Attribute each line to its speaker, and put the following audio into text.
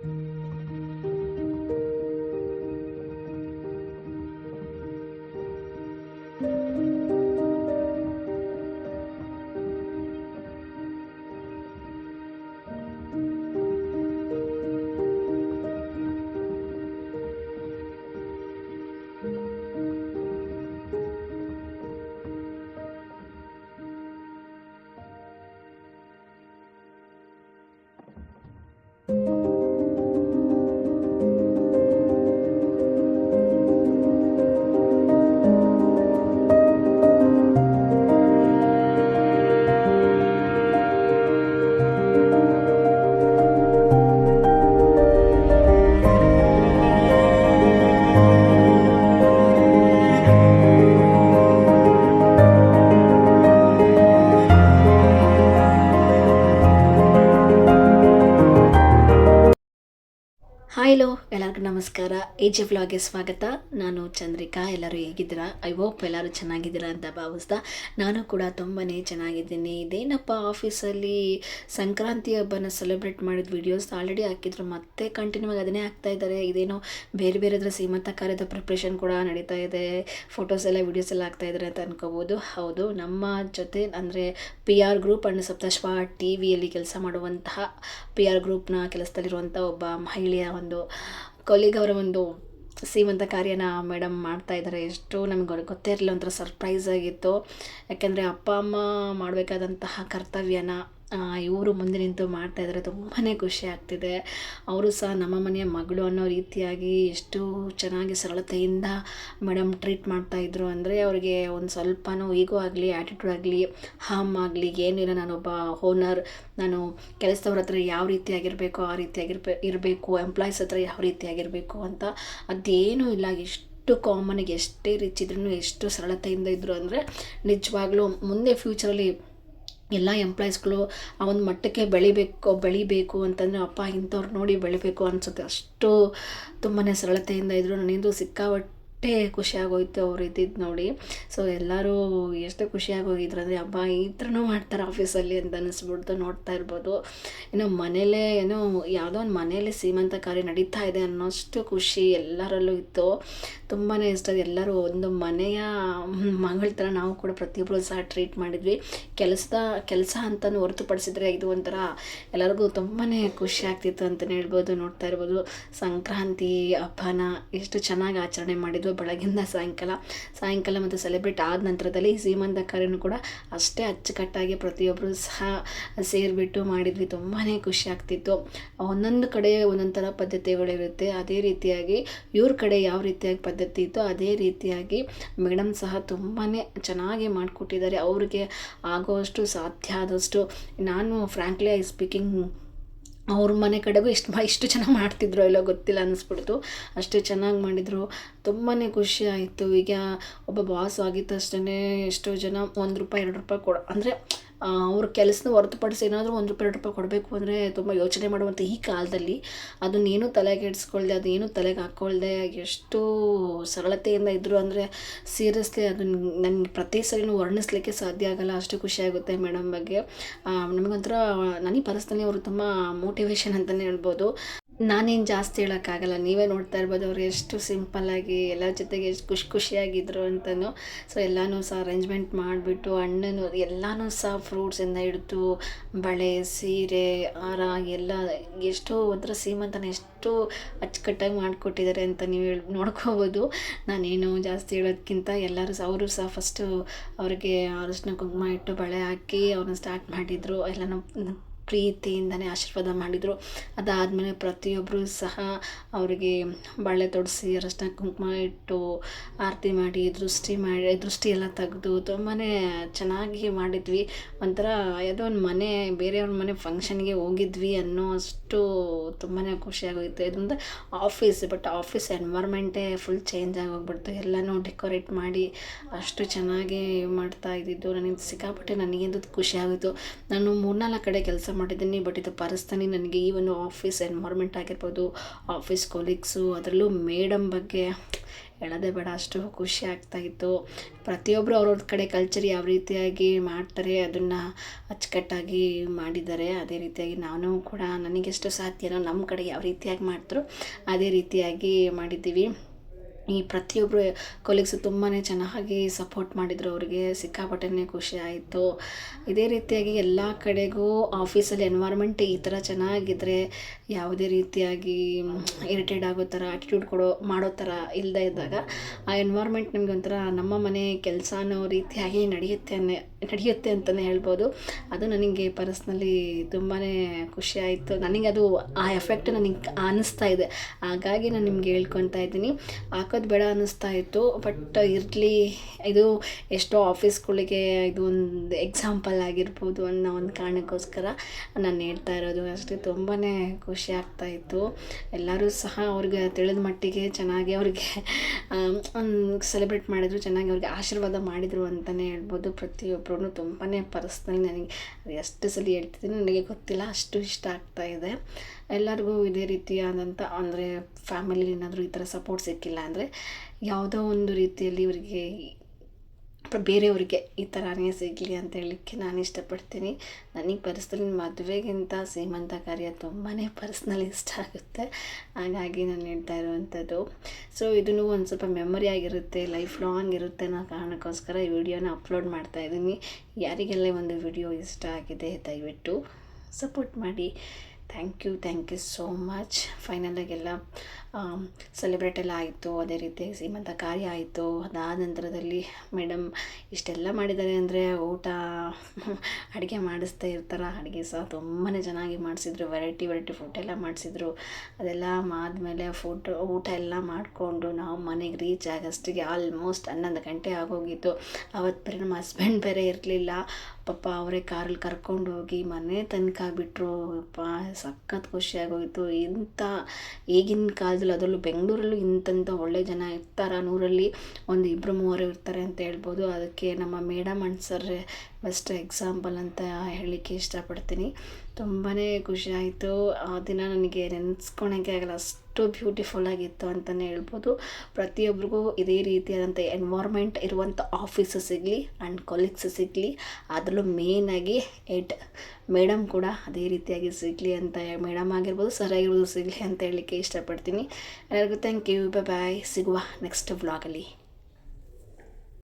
Speaker 1: Thank you. Low ಎಲ್ಲರಿಗೂ ನಮಸ್ಕಾರ. A G ವ್ಲಾಗ್ಗೆ ಸ್ವಾಗತ. ನಾನು ಚಂದ್ರಿಕಾ, ಎಲ್ಲರೂ ಹೇಗಿದ್ದೀರಾ? ಐ ಹೋಪ್ ಎಲ್ಲರೂ ಚೆನ್ನಾಗಿದ್ದೀರಾ ಅಂತ ಭಾವಿಸ್ತಾ ನಾನು ಕೂಡ ತುಂಬಾ ಚೆನ್ನಾಗಿದ್ದೀನಿ. ಇದೇನಪ್ಪ ಆಫೀಸಲ್ಲಿ ಸಂಕ್ರಾಂತಿ ಹಬ್ಬನ ಸೆಲೆಬ್ರೇಟ್ ಮಾಡಿದ ವೀಡಿಯೋಸ್ ಆಲ್ರೆಡಿ ಹಾಕಿದ್ರು, ಮತ್ತೆ ಕಂಟಿನ್ಯೂ ಆಗಿ ಅದನ್ನೇ ಹಾಕ್ತಾ ಇದ್ದಾರೆ. ಇದೇನೋ ಬೇರೆ ಬೇರೆ ಅದರ ಸೀಮಂತ ಕಾರ್ಯದ ಪ್ರಿಪ್ರೇಷನ್ ಕೂಡ ನಡೀತಾ ಇದೆ. ಫೋಟೋಸ್ ಎಲ್ಲ ವೀಡಿಯೋಸ್ ಎಲ್ಲ ಹಾಕ್ತಾ ಇದ್ದಾರೆ ಅಂತ ಅನ್ಕೋಬೋದು. ಹೌದು, ನಮ್ಮ ಜೊತೆ ಅಂದರೆ P R group and Saptashva T ವಿಯಲ್ಲಿ ಕೆಲಸ ಮಾಡುವಂತಹ ಪಿ ಆರ್ ಗ್ರೂಪ್ನ ಕೆಲಸದಲ್ಲಿರುವಂಥ ಒಬ್ಬ ಮಹಿಳೆಯ ಒಂದು ಕೊಲಿಗ್ ಅವರ ಒಂದು ಸೀಮಂತ ಕಾರ್ಯನ ಮೇಡಮ್ ಮಾಡ್ತಾ ಇದ್ದಾರೆ. ಎಷ್ಟು ನಮಗೆ ಗೊತ್ತೇ ಇರಲಿಲ್ಲ ಒಂಥರ ಸರ್ಪ್ರೈಸ್ ಆಗಿತ್ತು. ಯಾಕೆಂದರೆ ಅಪ್ಪ, ಅಮ್ಮ ಮಾಡಬೇಕಾದಂತಹ ಕರ್ತವ್ಯನ ಇವರು ಮುಂದೆ ನಿಂತು ಮಾಡ್ತಾ ಇದ್ದಾರೆ ತುಂಬಾ ಖುಷಿ ಆಗ್ತಿದೆ. ಅವರು ಸಹ ನಮ್ಮ ಮನೆಯ ಮಗಳು ಅನ್ನೋ ರೀತಿಯಾಗಿ ಎಷ್ಟು ಚೆನ್ನಾಗಿ ಸರಳತೆಯಿಂದ ಮೇಡಮ್ ಟ್ರೀಟ್ ಮಾಡ್ತಾಯಿದ್ರು ಅಂದರೆ ಅವರಿಗೆ ಒಂದು ಸ್ವಲ್ಪನೂ ಈಗೋ ಆಗಲಿ ಆ್ಯಟಿಟ್ಯೂಡ್ ಆಗಲಿ ಹಾಮ್ ಆಗಲಿ ಏನಿಲ್ಲ ನಾನೊಬ್ಬ ಓನರ್ ನಾನು ಕೆಲಸದವ್ರ ಹತ್ರ ಯಾವ ರೀತಿಯಾಗಿರಬೇಕು ಆ ರೀತಿಯಾಗಿರ್ಬೇ ಇರಬೇಕು ಎಂಪ್ಲಾಯೀಸ್ ಹತ್ರ ಯಾವ ರೀತಿಯಾಗಿರಬೇಕು ಅಂತ ಅದೇನೂ ಇಲ್ಲ. ಎಷ್ಟು ಕಾಮನಿಗೆ ಎಷ್ಟೇ ರಿಚ್ ಇದ್ರೂ ಎಷ್ಟು ಸರಳತೆಯಿಂದ ಇದ್ದರು ಅಂದರೆ ನಿಜವಾಗ್ಲೂ ಮುಂದೆ ಫ್ಯೂಚರಲ್ಲಿ ಎಲ್ಲ ಎಂಪ್ಲಾಯೀಸ್ಗಳು ಆ ಒಂದು ಮಟ್ಟಕ್ಕೆ ಬೆಳಿಬೇಕು ಬೆಳಿಬೇಕು ಅಂತಂದರೆ ಅಪ್ಪ ಇಂಥವ್ರು ನೋಡಿ ಬೆಳಿಬೇಕು ಅನಿಸುತ್ತೆ. ಅಷ್ಟು ತುಂಬಾ ಸರಳತೆಯಿಂದ ಇದ್ದರು ನನ್ನಿಂದು ಸಿಕ್ಕಾಪಟ್ಟೆ ಖುಷಿ ಆಗೋಯ್ತು ಅವ್ರು ಇದ್ದಿದ್ದು ನೋಡಿ. ಸೊ ಎಲ್ಲರೂ ಎಷ್ಟು ಖುಷಿಯಾಗೋಗಿದ್ರು ಅಂದರೆ ಹಬ್ಬ ಈ ಥರನೂ ಮಾಡ್ತಾರೆ ಆಫೀಸಲ್ಲಿ ಅಂತ ಅನ್ನಿಸ್ಬಿಡ್ತು, ನೋಡ್ತಾ ಇರ್ಬೋದು. ಏನೋ ಮನೇಲೇ ಏನೋ ಯಾವುದೋ ಒಂದು ಮನೇಲಿ ಸೀಮಂತ ಕಾರ್ಯ ನಡೀತಾ ಇದೆ ಅನ್ನೋಷ್ಟು ಖುಷಿ ಎಲ್ಲರಲ್ಲೂ ಇತ್ತು. ತುಂಬಾ ಇಷ್ಟ ಎಲ್ಲರೂ ಒಂದು ಮನೆಯ ಮಗಳ ಥರ ನಾವು ಕೂಡ ಪ್ರತಿಯೊಬ್ಬರು ಸಹ ಟ್ರೀಟ್ ಮಾಡಿದ್ವಿ. ಕೆಲಸದ, ಕೆಲಸ ಅಂತಲೂ ಹೊರತುಪಡಿಸಿದ್ರೆ ಇದು ಒಂಥರ ಎಲ್ಲರಿಗೂ ತುಂಬಾ ಖುಷಿ ಆಗ್ತಿತ್ತು ಅಂತಲೇ ಹೇಳ್ಬೋದು, ನೋಡ್ತಾ ಇರ್ಬೋದು. ಸಂಕ್ರಾಂತಿ, ಹಬ್ಬನ ಎಷ್ಟು ಚೆನ್ನಾಗಿ ಆಚರಣೆ ಮಾಡಿದ್ವು. ಬೆಳಗಿಂದ ಸಾಯಂಕಾಲ. ಸಾಯಂಕಾಲ ಮತ್ತು ಸೆಲೆಬ್ರೇಟ್ ಆದ ನಂತರದಲ್ಲಿ ಸೀಮಂತ ಕಾರ್ಯನೂ ಕೂಡ ಅಷ್ಟೇ ಅಚ್ಚುಕಟ್ಟಾಗಿ ಪ್ರತಿಯೊಬ್ಬರು ಸಹ ಸೇರಿಬಿಟ್ಟು ಮಾಡಿದ್ವಿ. ತುಂಬಾ ಖುಷಿ ಆಗ್ತಿತ್ತು. ಒಂದೊಂದು ಕಡೆ ಒಂದೊಂದು ಥರ ಪದ್ಧತಿಗಳಿರುತ್ತೆ. ಅದೇ ರೀತಿಯಾಗಿ ಇವ್ರ ಕಡೆ ಯಾವ ರೀತಿಯಾಗಿ ಪದ್ಧತಿ ಇತ್ತು ಅದೇ ರೀತಿಯಾಗಿ ಮೇಡಮ್ ಸಹ ತುಂಬಾ ಚೆನ್ನಾಗಿ ಮಾಡಿಕೊಟ್ಟಿದ್ದಾರೆ. ಅವ್ರಿಗೆ ಆಗೋಷ್ಟು ಸಾಧ್ಯ ಆದಷ್ಟು ನಾನು ಫ್ರ್ಯಾಂಕ್ಲಿ ಐ ಸ್ಪೀಕಿಂಗ್ ಅವ್ರ ಮನೆ ಕಡೆಗೂ ಇಷ್ಟು ಇಷ್ಟು ಚೆನ್ನಾಗಿ ಮಾಡ್ತಿದ್ರು ಇಲ್ಲೋ ಗೊತ್ತಿಲ್ಲ ಅನ್ನಿಸ್ಬಿಡ್ತು ಅಷ್ಟು ಚೆನ್ನಾಗಿ ಮಾಡಿದರು. ತುಂಬಾ ಖುಷಿ ಆಯಿತು. ಈಗ ಒಬ್ಬ ಬಾಸ್ ಆಗಿದ್ದಷ್ಟೇ ಎಷ್ಟೋ ಜನ ಒಂದು ರೂಪಾಯಿ, ಎರಡು ರೂಪಾಯಿ ಕೊಡ, ಅಂದರೆ ಅವ್ರ ಕೆಲಸನ ಹೊರತುಪಡಿಸಿ ಏನಾದರೂ ಒಂದು ರೂಪಾಯಿ ರೂಪಾಯಿ ಕೊಡಬೇಕು ಅಂದರೆ ತುಂಬ ಯೋಚನೆ ಮಾಡುವಂಥ ಈ ಕಾಲದಲ್ಲಿ. ಅದನ್ನೇನು ತಲೆಗೆ ಇಡ್ಸ್ಕೊಳ್ದೆ ಅದೇನು ತಲೆಗೆ ಹಾಕ್ಕೊಳ್ದೆ ಎಷ್ಟು ಸರಳತೆಯಿಂದ ಇದ್ದರು ಅಂದರೆ ಸೀರಿಯಸ್ಲಿ ಅದನ್ನು ನನಗೆ ಪ್ರತಿ ಸರಿನೂ ವರ್ಣಿಸ್ಲಿಕ್ಕೆ ಸಾಧ್ಯ ಆಗಲ್ಲ, ಅಷ್ಟು ಖುಷಿಯಾಗುತ್ತೆ ಮೇಡಮ್ ಬಗ್ಗೆ. ನಮಗೊಂಥರ, ನನಗೆ ಪರ್ಸ್ನಲಿ ಅವರು ತುಂಬ ಮೋಟಿವೇಶನ್ ಅಂತಲೇ ಹೇಳ್ಬೋದು. ನಾನೇನು ಜಾಸ್ತಿ ಹೇಳೋಕ್ಕಾಗಲ್ಲ. ನೀವೇ ನೋಡ್ತಾ ಇರ್ಬೋದು, ಅವ್ರು ಎಷ್ಟು ಸಿಂಪಲ್ಲಾಗಿ ಎಲ್ಲ ಜೊತೆಗೆ ಎಷ್ಟು ಖುಷಿ ಖುಷಿಯಾಗಿದ್ದರು ಅಂತಲೂ ಸೊ ಎಲ್ಲನೂ ಸಹ ಅರೇಂಜ್ಮೆಂಟ್ ಮಾಡಿಬಿಟ್ಟು, ಅಣ್ಣನೂ, ಎಲ್ಲನೂ ಸಹ ಫ್ರೂಟ್ಸಿಂದ ಹಿಡಿದು, ಬಳೆ, ಸೀರೆ, ಹಾರ, ಎಲ್ಲ ಎಷ್ಟೋ ಒಂಥರ ಸೀಮಂತನ ಎಷ್ಟು ಅಚ್ಚುಕಟ್ಟಾಗಿ ಮಾಡಿಕೊಟ್ಟಿದ್ದಾರೆ ಅಂತ ನೀವು ಹೇಳಿ, ನೋಡ್ಕೋಬೋದು. ನಾನೇನು ಜಾಸ್ತಿ ಹೇಳೋದಕ್ಕಿಂತ ಎಲ್ಲರೂ ಸಹ, ಅವರು ಸಹ ಫಸ್ಟು ಅವ್ರಿಗೆ ಅರಿಶಿನ ಕುಂಕುಮ ಇಟ್ಟು ಬಳೆ ಹಾಕಿ, ಅವ್ರನ್ನ ಸ್ಟಾರ್ಟ್ ಮಾಡಿದರು. ಎಲ್ಲನೂ ಪ್ರೀತಿಯಿಂದನೇ ಆಶೀರ್ವಾದ ಮಾಡಿದರು. ಅದಾದಮೇಲೆ ಪ್ರತಿಯೊಬ್ಬರು ಸಹ ಅವರಿಗೆ ಬಳೆ ತೊಡಿಸಿ, ಅರಶಿನ ಕುಂಕುಮ ಇಟ್ಟು ಆರತಿ ಮಾಡಿ, ದೃಷ್ಟಿ ಮಾಡಿ ದೃಷ್ಟಿ ಎಲ್ಲ ತೆಗೆದು ತುಂಬಾ ಚೆನ್ನಾಗಿ ಮಾಡಿದ್ವಿ. ಒಂಥರ ಯಾವುದೋ ಒಂದು ಮನೆ, ಬೇರೆಯವ್ರ ಮನೆ ಫಂಕ್ಷನ್ಗೆ ಹೋಗಿದ್ವಿ ಅನ್ನೋ ಅಷ್ಟು ತುಂಬಾ ಖುಷಿಯಾಗೋಯ್ತು ಇದೊಂದು ಆಫೀಸ್, ಬಟ್ ಆಫೀಸ್ ಎನ್ವೈರ್ಮೆಂಟೇ ಫುಲ್ ಚೇಂಜ್ ಆಗೋಗ್ಬಿಡ್ತು. ಎಲ್ಲನೂ ಡೆಕೋರೇಟ್ ಮಾಡಿ ಅಷ್ಟು ಚೆನ್ನಾಗಿ ಮಾಡ್ತಾ ಇದ್ದಿದ್ದು. ನನಗೆ ಸಿಕ್ಕಾಪಟ್ಟೆ ನನಗೆಂದು ಖುಷಿ ನಾನು ಮೂರ್ನಾಲ್ಕು ಕಡೆ ಕೆಲಸ ಮಾಡಿದ್ದೀನಿ ಬಟ್ ಇದು ಪರ್ಸ್ನಲಿ ನನಗೆ ಈ ಒಂದು ಆಫೀಸ್ ಎನ್ವೈರ್ಮೆಂಟ್ ಆಗಿರ್ಬೋದು ಆಫೀಸ್ ಕೊಲೀಗ್ಸು ಅದರಲ್ಲೂ ಮೇಡಮ್ ಬಗ್ಗೆ ಹೇಳೋದೇ ಬೇಡ, ಅಷ್ಟು ಖುಷಿ ಆಗ್ತಾಯಿತ್ತು ಪ್ರತಿಯೊಬ್ಬರು ಅವ್ರವ್ರ ಕಡೆ ಕಲ್ಚರ್ ಯಾವ ರೀತಿಯಾಗಿ ಮಾಡ್ತಾರೆ, ಅದನ್ನು ಅಚ್ಚುಕಟ್ಟಾಗಿ ಮಾಡಿದ್ದಾರೆ, ಅದೇ ರೀತಿಯಾಗಿ ನಾನು ಕೂಡ ನನಗೆಷ್ಟು ಸಾಧ್ಯನೋ ನಮ್ಮ ಕಡೆ ಯಾವ ರೀತಿಯಾಗಿ ಮಾಡ್ತಾರೋ, ಅದೇ ರೀತಿಯಾಗಿ ಮಾಡಿದ್ದೀವಿ. ಈ ಪ್ರತಿಯೊಬ್ಬರು ಕೊಲೀಗ್ಸು ತುಂಬಾ ಚೆನ್ನಾಗಿ ಸಪೋರ್ಟ್ ಮಾಡಿದರು, ಅವರಿಗೆ ಸಿಕ್ಕಾಪಟ್ಟೆ ಖುಷಿ ಆಯಿತು. ಇದೇ ರೀತಿಯಾಗಿ ಎಲ್ಲ ಕಡೆಗೂ ಆಫೀಸಲ್ಲಿ ಎನ್ವೈರ್ಮೆಂಟ್ ಈ ಥರ ಚೆನ್ನಾಗಿದ್ದರೆ ಯಾವುದೇ ರೀತಿಯಾಗಿ ಇರಿಟೇಟ್ ಆಗೋ ಥರ ಆ್ಯಟಿಟ್ಯೂಡ್ ಕೊಡೋ, ಮಾಡೋ ಥರ ಇಲ್ಲದೇ ಇದ್ದಾಗ ಆ ಎನ್ವೈರ್ಮೆಂಟ್ ನಿಮ್ಗೆ ಒಂಥರ ನಮ್ಮ ಮನೆ ಕೆಲಸ ಅನ್ನೋ ರೀತಿಯಾಗಿ ನಡೆಯುತ್ತೆ ಅನ್ನೇ ನಡೆಯುತ್ತೆ ಅಂತಲೇ ಹೇಳ್ಬೋದು. ಅದು ನನಗೆ ಪರ್ಸ್ನಲಿ ತುಂಬಾ ಖುಷಿ ಆಯಿತು. ನನಗೆ ಅದು ಆ ಎಫೆಕ್ಟ್ ನನಗೆ ಅನ್ನಿಸ್ತಾ ಇದೆ. ಹಾಗಾಗಿ ನಾನು ನಿಮ್ಗೆ ಹೇಳ್ಕೊತಾ ಇದ್ದೀನಿ. ಹಾಕೋದು ಬೇಡ ಅನ್ನಿಸ್ತಾ ಇತ್ತು. ಬಟ್ ಇರಲಿ, ಇದು ಎಷ್ಟೋ ಆಫೀಸ್ಗಳಿಗೆ ಇದು ಒಂದು ಎಕ್ಸಾಂಪಲ್ ಆಗಿರ್ಬೋದು ಅನ್ನೋ ಒಂದು ಕಾರಣಕ್ಕೋಸ್ಕರ ನಾನು ಹೇಳ್ತಾ ಇರೋದು. ಅಷ್ಟೇ ತುಂಬಾ ಖುಷಿ ಆಗ್ತಾ ಇತ್ತು. ಎಲ್ಲರೂ ಸಹ ಅವ್ರಿಗೆ ತಿಳಿದ ಮಟ್ಟಿಗೆ ಚೆನ್ನಾಗಿ ಅವ್ರಿಗೆ ಸೆಲೆಬ್ರೇಟ್ ಮಾಡಿದ್ರು, ಚೆನ್ನಾಗಿ ಅವ್ರಿಗೆ ಆಶೀರ್ವಾದ ಮಾಡಿದರು ಅಂತಲೇ ಹೇಳ್ಬೋದು ಪ್ರತಿಯೊಬ್ಬರು ತುಂಬಾ ಪರ್ಸ್ನಲ್ ನನಗೆ. ಎಷ್ಟು ಸಲ ಹೇಳ್ತಿದ್ದೀನಿ ನನಗೆ ಗೊತ್ತಿಲ್ಲ, ಅಷ್ಟು ಇಷ್ಟ ಆಗ್ತಾ ಇದೆ. ಎಲ್ಲರಿಗೂ ಇದೇ ರೀತಿಯಾದಂಥ ಅಂದರೆ ಫ್ಯಾಮಿಲಿ ಏನಾದರೂ ಈ ಥರ ಸಪೋರ್ಟ್ ಸಿಕ್ಕಿಲ್ಲ ಅಂದರೆ, ಯಾವುದೋ ಒಂದು ರೀತಿಯಲ್ಲಿ ಇವರಿಗೆ ಬೇರೆಯವ್ರಿಗೆ ಈ ಥರನೇ ಸಿಗಲಿ ಅಂತ ಹೇಳಲಿಕ್ಕೆ ನಾನು ಇಷ್ಟಪಡ್ತೀನಿ. ನನಗೆ ಪರ್ಸ್ನಲಿ ಮದುವೆಗಿಂತ ಸೀಮಂತ ಕಾರ್ಯ ತುಂಬಾ ಪರ್ಸ್ನಲಿ ಇಷ್ಟ ಆಗುತ್ತೆ. ಹಾಗಾಗಿ ನಾನು ಹೇಳ್ತಾ ಇರುವಂಥದ್ದು. ಸೊ ಇದನ್ನು ಒಂದು ಸ್ವಲ್ಪ ಮೆಮೊರಿ ಆಗಿರುತ್ತೆ ಲೈಫ್ ಲಾಂಗ್ ಇರುತ್ತೆ ಅನ್ನೋ ಕಾರಣಕ್ಕೋಸ್ಕರ ಈ ವಿಡಿಯೋನ ಅಪ್ಲೋಡ್ ಮಾಡ್ತಾ ಇದ್ದೀನಿ. ಯಾರಿಗೆಲ್ಲ ಒಂದು ವಿಡಿಯೋ ಇಷ್ಟ ಆಗಿದೆ, ದಯವಿಟ್ಟು ಸಪೋರ್ಟ್ ಮಾಡಿ. Thank you thank you so much ಫೈನಲಾಗೆಲ್ಲ celebrate ಎಲ್ಲ ಆಯಿತು. ಅದೇ ರೀತಿ ಸೀಮಂತ ಕಾರ್ಯ ಆಯಿತು. ಅದಾದ ನಂತರದಲ್ಲಿ ಮೇಡಮ್ ಇಷ್ಟೆಲ್ಲ ಮಾಡಿದ್ದಾರೆ ಅಂದರೆ ಊಟ ಅಡುಗೆ ಮಾಡಿಸ್ತಾ ಇರ್ತಾರೆ. ಅಡುಗೆ ಸಹ ತುಂಬಾ ಚೆನ್ನಾಗಿ ಮಾಡಿಸಿದ್ರು. ವೆರೈಟಿ ವೆರೈಟಿ ಫುಡ್ ಎಲ್ಲ ಮಾಡಿಸಿದ್ರು. ಅದೆಲ್ಲ ಆದಮೇಲೆ ಫುಡ್ ಊಟ ಎಲ್ಲ ಮಾಡಿಕೊಂಡು ನಾವು ಮನೆಗೆ ರೀಚ್ ಆಗೋಷ್ಟಿಗೆ ಆಲ್ಮೋಸ್ಟ್ ಹನ್ನೊಂದು ಗಂಟೆ ಆಗೋಗಿತ್ತು. ಅವತ್ತು ಬೇರೆ ನಮ್ಮ ಹಸ್ಬೆಂಡ್ ಬೇರೆ ಇರಲಿಲ್ಲ. ಪಾಪ ಅವರೇ ಕಾರಲ್ಲಿ ಕರ್ಕೊಂಡು ಹೋಗಿ ಮನೆ ತನಕ ಬಿಟ್ಟರು ಅಪ್ಪ ಸಖತ್ ಖುಷಿಯಾಗೋಯಿತು. ಇಂಥ ಈಗಿನ ಕಾಲದಲ್ಲಿ ಅದರಲ್ಲೂ ಬೆಂಗಳೂರಲ್ಲೂ ಇಂಥಂಥ ಒಳ್ಳೆ ಜನ ಇರ್ತಾರೆ? ನೂರಲ್ಲಿ ಒಂದು ಇಬ್ಬರು ಮೂವರು ಇರ್ತಾರೆ ಅಂತ ಹೇಳ್ಬೋದು. ಅದಕ್ಕೆ ನಮ್ಮ madam and sir best example ಅಂತ ಹೇಳಲಿಕ್ಕೆ ಇಷ್ಟಪಡ್ತೀನಿ. ತುಂಬಾ ಖುಷಿ ಆಯಿತು. ಆ ದಿನ ನನಗೆ ನೆನೆಸ್ಕೊಳಕ್ಕೆ ಆಗಲ್ಲ. ಅಷ್ಟು ಬ್ಯೂಟಿಫುಲ್ ಆಗಿತ್ತು ಅಂತಲೇ ಹೇಳ್ಬೋದು. ಪ್ರತಿಯೊಬ್ಬರಿಗೂ ಇದೇ ರೀತಿಯಾದಂಥ ಎನ್ವೈರ್ಮೆಂಟ್ ಇರುವಂಥ ಆಫೀಸು ಸಿಗಲಿ ಆ್ಯಂಡ್ ಕೊಲೀಗ್ಸ್ ಸಿಗಲಿ. ಅದರಲ್ಲೂ ಮೇಯ್ನಾಗಿ ಎಡ್ ಮೇಡಮ್ ಕೂಡ ಅದೇ ರೀತಿಯಾಗಿ ಸಿಗಲಿ ಅಂತ ಮೇಡಮ್ ಆಗಿರ್ಬೋದು ಸರ್ ಆಗಿರ್ಬೋದು ಸಿಗಲಿ ಅಂತ ಹೇಳಲಿಕ್ಕೆ ಇಷ್ಟಪಡ್ತೀನಿ. ಎಲ್ಲರಿಗೂ ಥ್ಯಾಂಕ್ ಯು ಬಾಯ್ ಸಿಗುವ ನೆಕ್ಸ್ಟ್ ವ್ಲಾಗಲ್ಲಿ